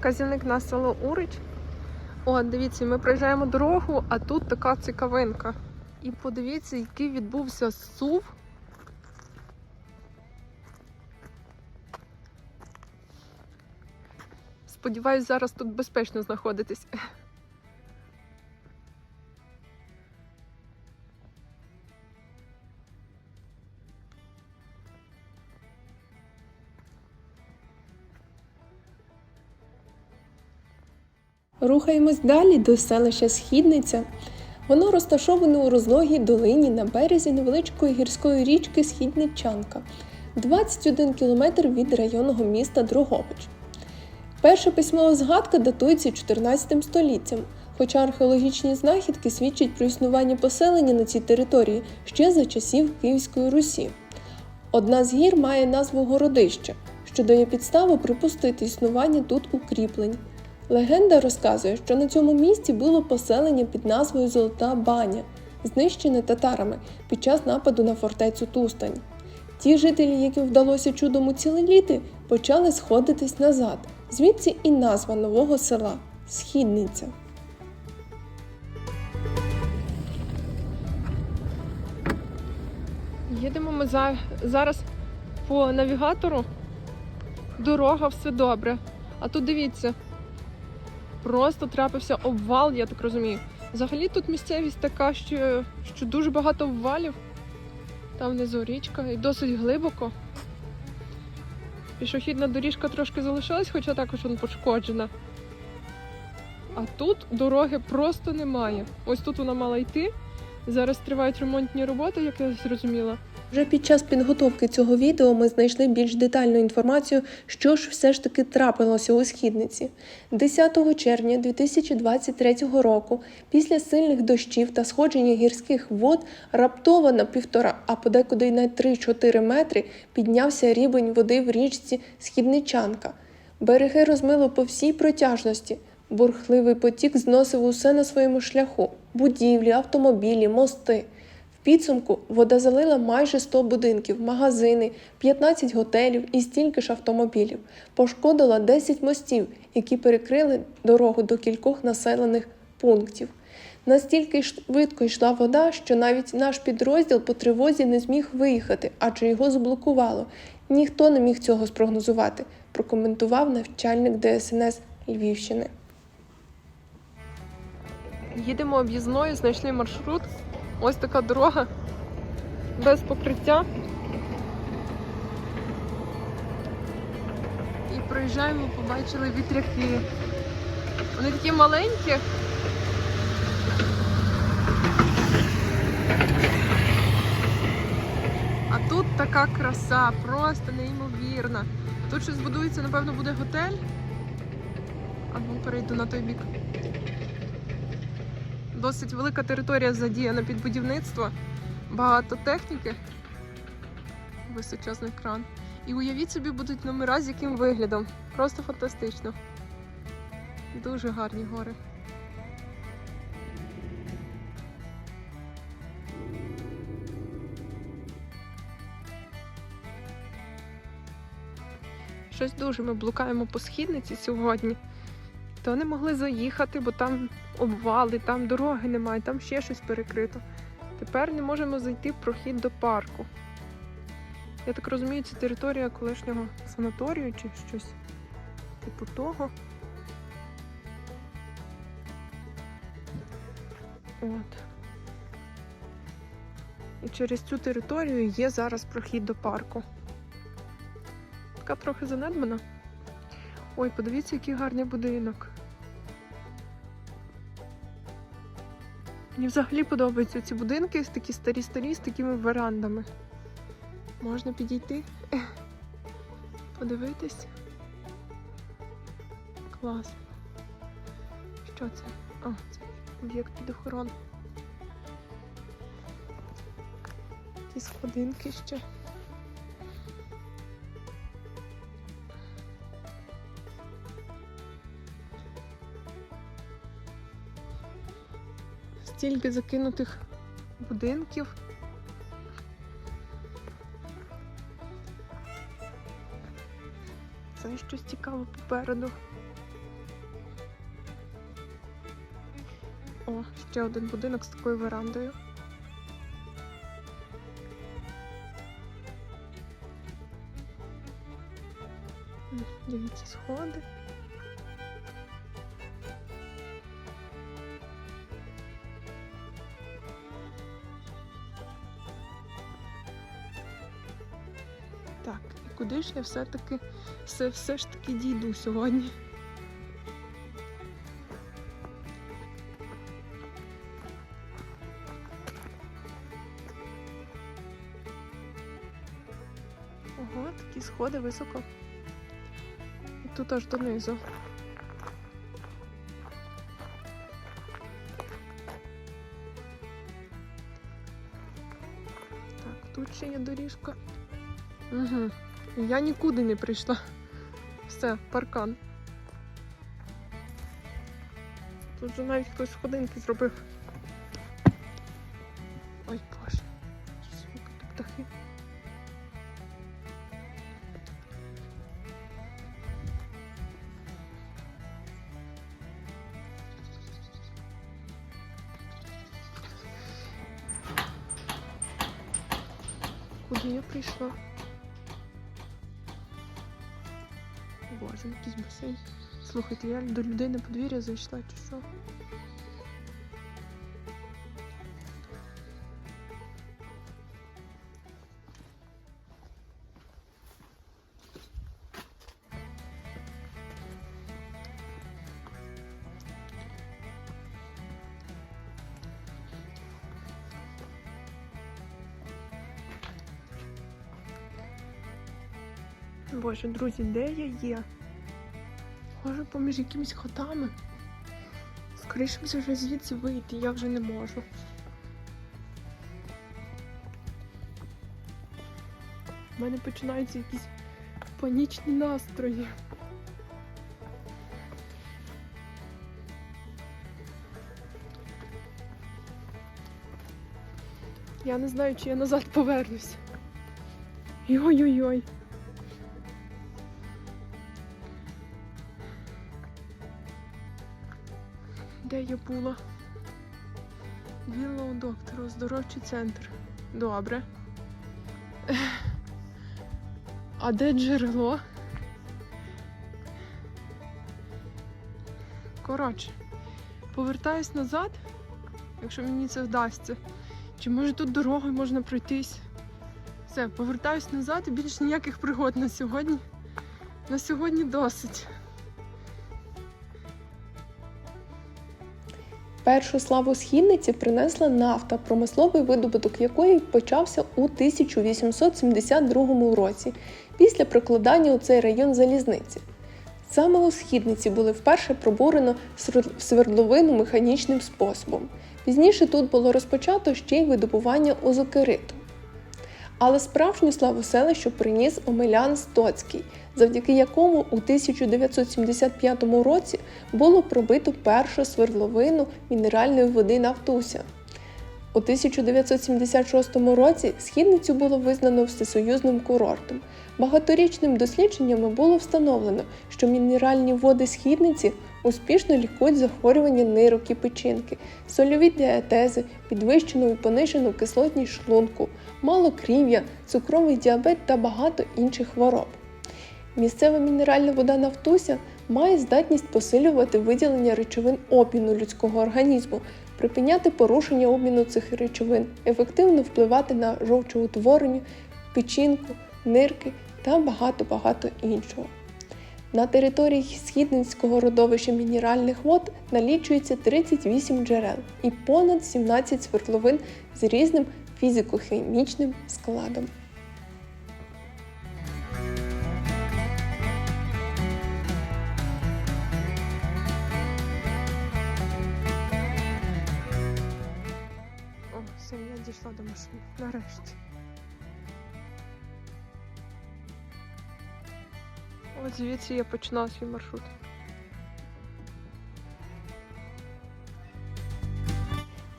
Казівник на село Урич. О, дивіться, ми проїжджаємо дорогу, а тут така цікавинка. І подивіться, який відбувся сув. Сподіваюсь, зараз тут безпечно знаходитись. Рухаємось далі до селища Східниця. Воно розташоване у розлогій долині на березі невеличкої гірської річки Східничанка, 21 кілометр від районного міста Дрогобич. Перша письмова згадка датується 14 століттям, хоча археологічні знахідки свідчать про існування поселення на цій території ще за часів Київської Русі. Одна з гір має назву Городище, що дає підставу припустити існування тут укріплень. Легенда розказує, що на цьому місці було поселення під назвою Золота Баня, знищене татарами під час нападу на фортецю Тустань. Ті жителі, яким вдалося чудом уціліти, почали сходитись назад, звідси і назва нового села Східниця. Їдемо ми за... зараз по навігатору. Дорога, все добре. А тут дивіться, просто трапився обвал, я так розумію. Взагалі тут місцевість така, що, що дуже багато обвалів. Там внизу річка і досить глибоко. Пішохідна доріжка трошки залишилась, хоча також вона пошкоджена. А тут дороги просто немає. Ось тут вона мала йти. Зараз тривають ремонтні роботи, як я зрозуміла. Вже під час підготовки цього відео ми знайшли більш детальну інформацію, що ж все ж таки трапилося у східниці. 10 червня 2023 року, після сильних дощів та сходження гірських вод, раптово на півтора, а подекуди й на 3-4 метри піднявся рівень води в річці Східничанка. Береги розмило по всій протяжності. Бурхливий потік зносив усе на своєму шляху: будівлі, автомобілі, мости. Підсумку вода залила майже 100 будинків, магазини, 15 готелів і стільки ж автомобілів. Пошкодила 10 мостів, які перекрили дорогу до кількох населених пунктів. Настільки швидко йшла вода, що навіть наш підрозділ по тривозі не зміг виїхати, адже його заблокувало. Ніхто не міг цього спрогнозувати, прокоментував навчальник ДСНС Львівщини. Їдемо об'їзною, знайшли маршрут. Ось така дорога без покриття. І проїжджаємо, побачили вітряки. Вони такі маленькі. А тут така краса, просто неймовірна. Тут щось будується, напевно, буде готель. Або перейду на той бік. Досить велика територія задіяна під будівництво, багато техніки, височезний кран. І уявіть собі, будуть номера з яким виглядом. Просто фантастично. Дуже гарні гори. Щось дуже ми блукаємо по східниці сьогодні. То не могли заїхати, бо там обвали, там дороги немає, там ще щось перекрито. Тепер не можемо зайти в прохід до парку. Я так розумію, це територія колишнього санаторію чи щось типу того. От. І через цю територію є зараз прохід до парку. Така трохи занедбана. Ой, подивіться, який гарний будинок. Мені взагалі подобаються ці будинки, такі старі-старі, з такими верандами. Можна підійти, подивитись. Клас. Що це? А, це об'єкт під охорону. Ті сходинки ще. стільки закинутих будинків. Це щось цікаве попереду. О, ще один будинок з такою верандою. Дивіться, сходи. Так, і куди ж я все-таки все, все ж таки дійду сьогодні? Ого, такі сходи високо. І тут аж донизу. Так, тут ще є доріжка. Угу. Я нікуди не прийшла. Все, паркан. Тут же навіть хтось ходинки зробив. Слухайте, я до людей на подвір'я зайшла чи що? Боже, друзі, де я є? Може, поміж якимись хотами? Скоріше вже звідси вийти, я вже не можу. У мене починаються якісь панічні настрої. Я не знаю, чи я назад повернусь. Ой-ой-ой. Де я була? Віллоу доктор, оздоровчий центр. Добре. А де джерело? Коротше, повертаюсь назад, якщо мені це вдасться. Чи може тут дорогою можна пройтись? Все, повертаюсь назад і більш ніяких пригод на сьогодні. На сьогодні досить. Першу славу східниці принесла нафта, промисловий видобуток якої почався у 1872 році після прикладання у цей район залізниці. Саме у східниці були вперше пробурено свердловину механічним способом. Пізніше тут було розпочато ще й видобування озокериту. Але справжню славу селищу приніс Омелян Стоцький, завдяки якому у 1975 році було пробито першу свердловину мінеральної води Нафтуся. У 1976 році східницю було визнано всесоюзним курортом. Багаторічним дослідженнями було встановлено, що мінеральні води східниці успішно лікують захворювання нирок і печінки, сольові діатези, підвищену і понижену кислотність шлунку, малокрів'я, цукровий діабет та багато інших хвороб. Місцева мінеральна вода Нафтуся має здатність посилювати виділення речовин обміну людського організму, припиняти порушення обміну цих речовин, ефективно впливати на жовчоутворення, печінку, нирки та багато-багато іншого. На території Східницького родовища мінеральних вод налічується 38 джерел і понад 17 свердловин з різним фізико-хімічним складом. О, все, я дійшла до машини. Нарешті. От звідси я починала свій маршрут.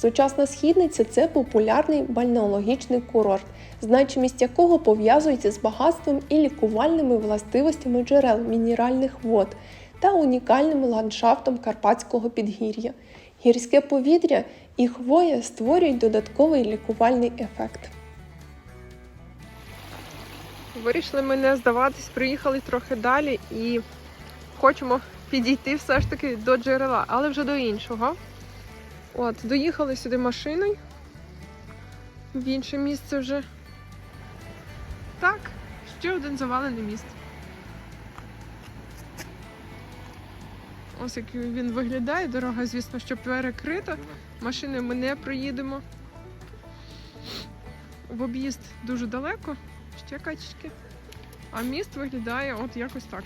Сучасна східниця це популярний бальнеологічний курорт, значимість якого пов'язується з багатством і лікувальними властивостями джерел мінеральних вод та унікальним ландшафтом Карпатського підгір'я. Гірське повітря і хвоя створюють додатковий лікувальний ефект. Вирішили ми не здаватись, приїхали трохи далі і хочемо підійти все ж таки до джерела, але вже до іншого. От, доїхали сюди машиною. В інше місце вже. Так, ще один завалений міст. Ось як він виглядає. Дорога, звісно, що перекрита. Машини ми не проїдемо. В об'їзд дуже далеко, ще качечки. А міст виглядає от якось так.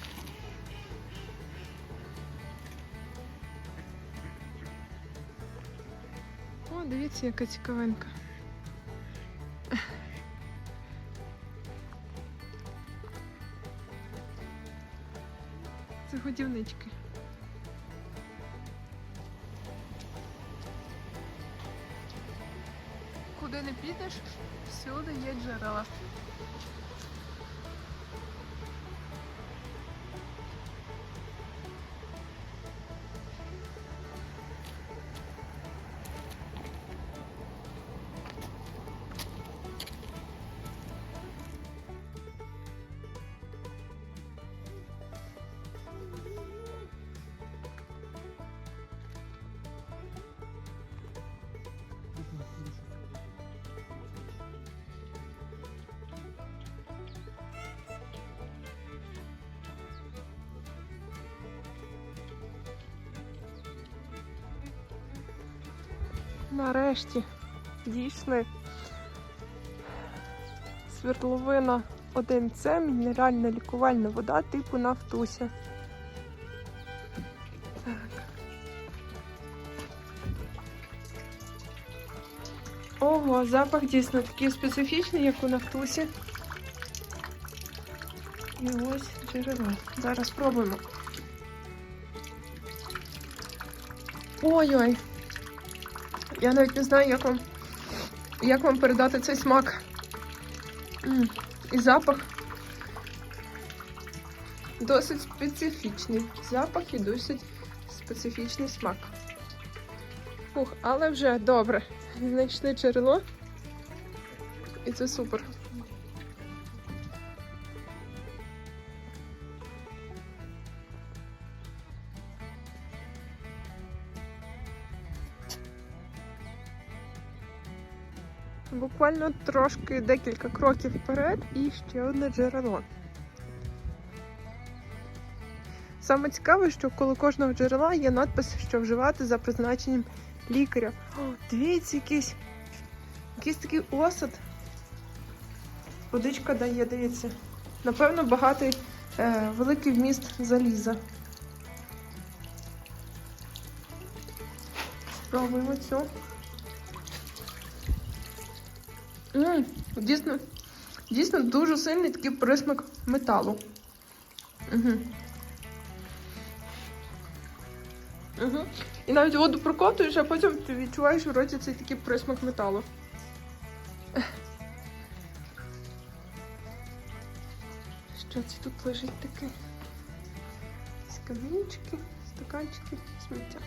Дивіться, яка цікавинка. Це годівнички. Куди не підеш, всюди є джерела. Нарешті дійшли. Свердловина 1С, мінеральна лікувальна вода типу Нафтуся. Ого, запах дійсно такий специфічний, як у Нафтусі. І ось джерело. Зараз спробуємо. Ой-ой. Я навіть не знаю, як вам, як вам передати цей смак. І запах досить специфічний. Запах і досить специфічний смак. Фух, але вже добре. Знайшли джерело. І це супер. Буквально трошки декілька кроків вперед і ще одне джерело. Саме цікаве, що коло кожного джерела є надпис, що вживати за призначенням лікаря. О, дивіться, якийсь, якийсь такий осад. Водичка дає, дивіться. Напевно, багатий е, великий вміст заліза. Спробуємо цю. Дійсно, дійсно дуже сильний такий присмак металу. Угу. Угу. І навіть воду прокотуєш, а потім ти відчуваєш в роті цей такий присмак металу. Що це тут лежить таке? Якісь камінчики, стаканчики, сміття.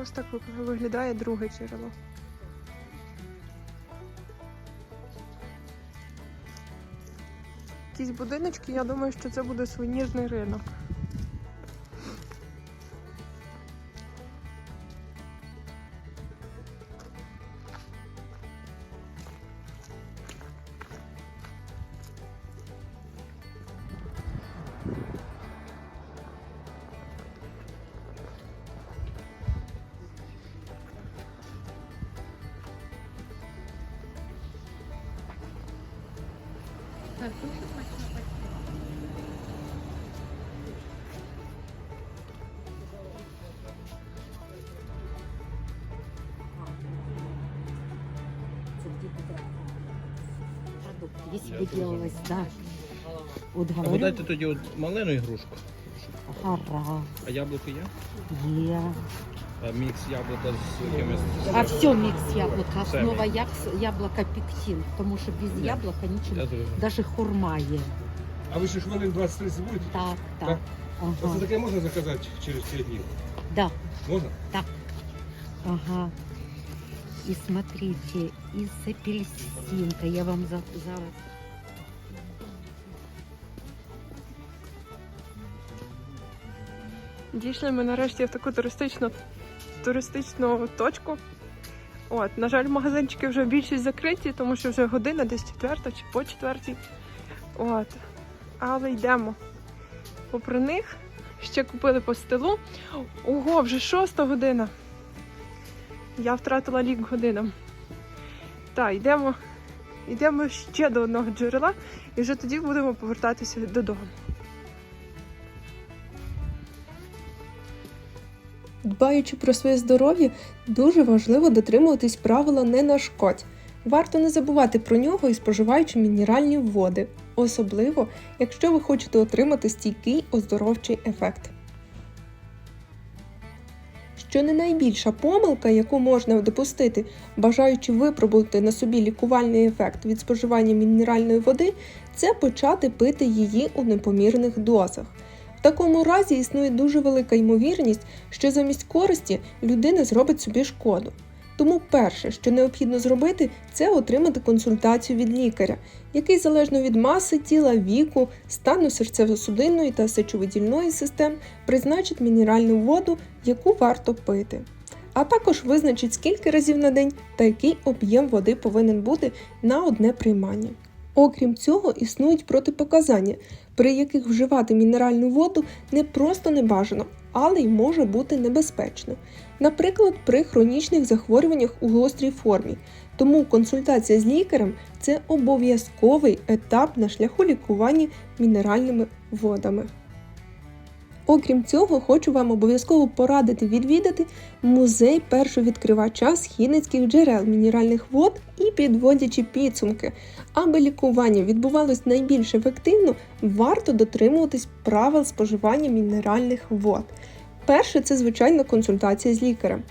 Ось так виглядає друге джерело. Якісь будиночки, я думаю, що це буде сувенірний ринок. Это где-то продукт. Если бы делалось, да. А ви говорю, дайте тоді от малену ігрушку. гора, А яблуко є? е. А мікс яблука з якимось. А все микс яблока, Все основа яб- яблока пектин, потому что без Ні. яблока ничего. Я зрозумів. Даже хурма є. А ви ще хвилин 20-30 будете? Так, так. Так? Ага. Оце таке можна заказати через 5 днів? Да, Можна? ага. И смотрите, из апельсинка. Я вам за, зараз. Дійшли ми нарешті в таку туристичну туристичну точку. От, на жаль, магазинчики вже більшість закриті, тому що вже година, десь четверта чи по четвертій. От. Але йдемо. Попри них ще купили по стилу. Ого, вже шоста година. Я втратила лік годинам. Так, йдемо, йдемо ще до одного джерела і вже тоді будемо повертатися додому. Дбаючи про своє здоров'я, дуже важливо дотримуватись правила не нашкодь. Варто не забувати про нього і споживаючи мінеральні води, особливо якщо ви хочете отримати стійкий оздоровчий ефект. Що не найбільша помилка, яку можна допустити, бажаючи випробувати на собі лікувальний ефект від споживання мінеральної води, це почати пити її у непомірних дозах. Такому разі існує дуже велика ймовірність, що замість користі людина зробить собі шкоду. Тому перше, що необхідно зробити, це отримати консультацію від лікаря, який залежно від маси тіла, віку, стану серцево-судинної та сечовидільної систем призначить мінеральну воду, яку варто пити. А також визначить, скільки разів на день та який об'єм води повинен бути на одне приймання. Окрім цього, існують протипоказання, при яких вживати мінеральну воду не просто не бажано, але й може бути небезпечно. Наприклад, при хронічних захворюваннях у гострій формі. Тому консультація з лікарем це обов'язковий етап на шляху лікування мінеральними водами. Окрім цього, хочу вам обов'язково порадити відвідати музей першовідкривача східницьких джерел мінеральних вод і підводячи підсумки. Аби лікування відбувалось найбільш ефективно, варто дотримуватись правил споживання мінеральних вод. Перше це звичайно консультація з лікарем.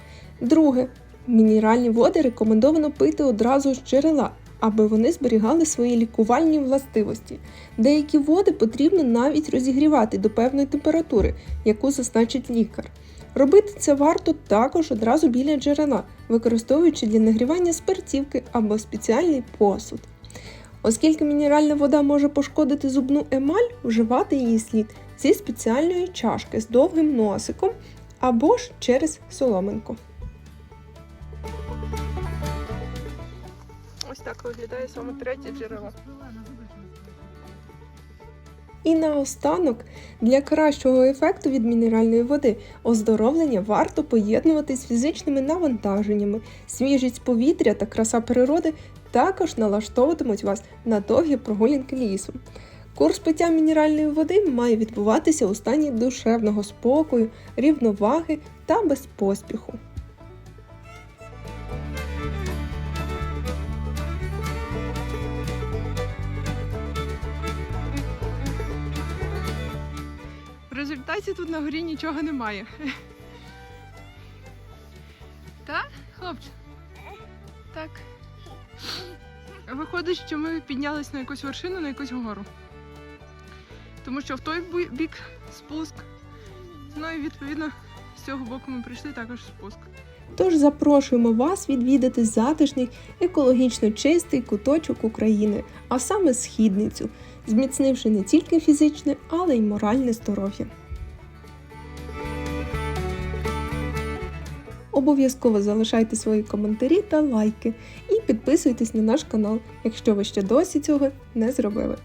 Друге, мінеральні води рекомендовано пити одразу з джерела, аби вони зберігали свої лікувальні властивості. Деякі води потрібно навіть розігрівати до певної температури, яку зазначить лікар. Робити це варто також одразу біля джерела, використовуючи для нагрівання спиртівки або спеціальний посуд. Оскільки мінеральна вода може пошкодити зубну емаль, вживати її слід зі спеціальної чашки з довгим носиком або ж через соломинку. Ось так виглядає саме третє джерело. І наостанок, для кращого ефекту від мінеральної води оздоровлення варто поєднувати з фізичними навантаженнями, свіжість повітря та краса природи також налаштовуватимуть вас на довгі прогулянки лісом. Курс пиття мінеральної води має відбуватися у стані душевного спокою, рівноваги та без поспіху. В результаті тут на горі нічого немає. Так, хлопче? Так. Виходить, що ми піднялись на якусь вершину, на якусь гору. Тому що в той бік спуск. Ну і відповідно з цього боку ми прийшли також спуск. Тож запрошуємо вас відвідати затишний, екологічно чистий куточок України, а саме східницю, зміцнивши не тільки фізичне, але й моральне здоров'я. Обов'язково залишайте свої коментарі та лайки і підписуйтесь на наш канал, якщо ви ще досі цього не зробили.